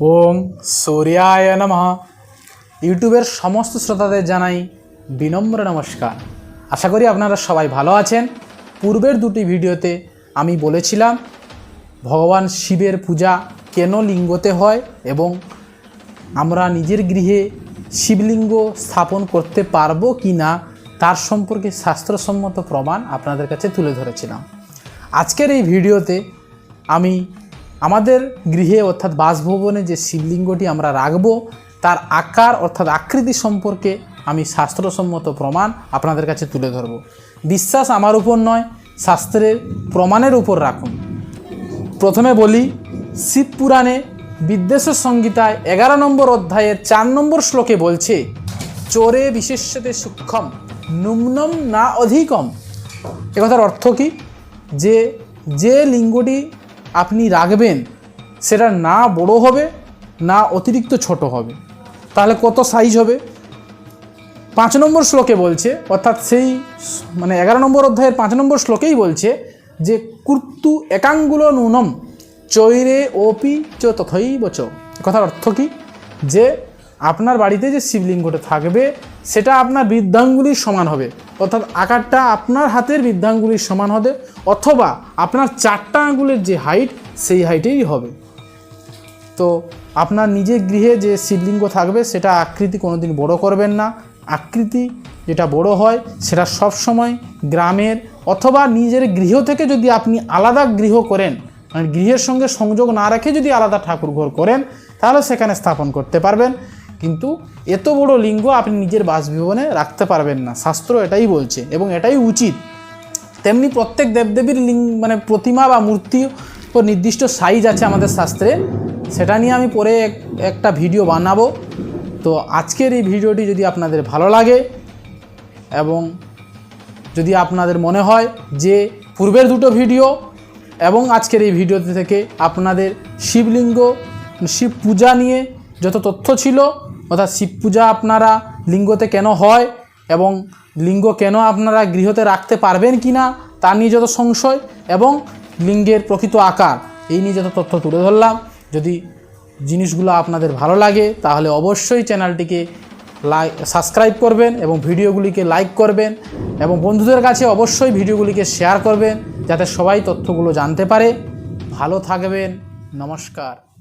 ওম সূর্যায় নমঃ। ইউটিউবের সমস্ত শ্রোতাদের জানাই বিনম্র নমস্কার। আশা করি আপনারা সবাই ভালো আছেন। পূর্বের দুটি ভিডিওতে আমি বলেছিলাম, ভগবান শিবের পূজা কেন লিঙ্গতে হয় এবং আমরা নিজের গৃহে শিবলিঙ্গ স্থাপন করতে পারব কি না, তার সম্পর্কে শাস্ত্রসম্মত প্রমাণ আপনাদের কাছে তুলে ধরেছিলাম। আজকের এই ভিডিওতে আমি আমাদের গৃহে অর্থাৎ বাসভবনে যে শিবলিঙ্গটি আমরা রাখব, তার আকার অর্থাৎ আকৃতি সম্পর্কে আমি শাস্ত্রসম্মত প্রমাণ আপনাদের কাছে তুলে ধরব। বিশ্বাস আমার উপর নয়, শাস্ত্রের প্রমাণের উপর রাখুন। প্রথমে বলি শিব পুরাণে বিদ্বেষর সংহিতায় এগারো নম্বর অধ্যায়ের চার নম্বর শ্লোকে বলছে, চোরে বিশেষ্যতে সূক্ষ্ম নুম্নম না অধিকম। একথার অর্থ কি? যে যে লিঙ্গটি আপনি রাখবেন, সেটা না বড় হবে, না অতিরিক্ত ছোট হবে। তাহলে কত সাইজ হবে? পাঁচ নম্বর শ্লোকে বলছে, অর্থাৎ সেই মানে এগারো নম্বর অধ্যায়ের পাঁচ নম্বর শ্লোকেই বলছে যে, কুর্তু একাঙ্গুল নুনম, চৈরে ওপি চ তথৈব চ। কথার অর্থ কি? যে, আপনার বাড়িতে যে শিবলিঙ্গটা থাকবে সেটা আপনার বৃদ্ধাঙ্গুলির সমান হবে। অর্থাৎ আকারটা আপনার হাতের বৃদ্ধাঙ্গুলির সমান হবে অথবা আপনার চারটা আঙ্গুলের যে হাইট সেই হাইটেই হবে। তো আপনার নিজের গৃহে যে শিবলিঙ্গ থাকবে, সেটা আকৃতি কোনোদিন বড়ো করবেন না। আকৃতি যেটা বড় হয়, সেটা সব সময় গ্রামের অথবা নিজের গৃহ থেকে যদি আপনি আলাদা গৃহ করেন মানে গৃহের সঙ্গে সংযোগ না রেখে যদি আলাদা ঠাকুর ঘর করেন, তাহলে সেখানে স্থাপন করতে পারবেন। কিন্তু এত বড় লিঙ্গ আপনি নিজের বাসভবনে রাখতে পারবেন না। শাস্ত্র এটাই বলছে এবং এটাই উচিত। তেমনি প্রত্যেক দেবদেবীর লিঙ্গ মানে প্রতিমা বা মূর্তি ও নির্দিষ্ট সাইজ আছে আমাদের শাস্ত্রে। সেটা নিয়ে আমি পরে একটা ভিডিও বানাবো। তো আজকের এই ভিডিওটি যদি আপনাদের ভালো লাগে এবং যদি আপনাদের মনে হয় যে পূর্বের দুটো ভিডিও এবং আজকের এই ভিডিওতে থেকে আপনাদের শিবলিঙ্গ শিব পূজা নিয়ে যত তথ্য ছিল অর্থাৎ শিব পূজা আপনারা লিঙ্গতে কেন হয় এবং লিঙ্গ কেন আপনারা গৃহতে রাখতে পারবেন কি না, তা নিয়ে যত সংশয় এবং লিঙ্গের প্রকৃত আকার, এই নিয়ে যত তথ্য তুলে ধরলাম। যদি জিনিসগুলো আপনাদের ভালো লাগে, তাহলে অবশ্যই চ্যানেলটিকে লাই, সাবস্ক্রাইব করবেন এবং ভিডিওগুলিকে লাইক করবেন এবং বন্ধুদের কাছে অবশ্যই ভিডিওগুলিকে শেয়ার করবেন, যাতে সবাই তথ্যগুলো জানতে পারে। ভালো থাকবেন, নমস্কার।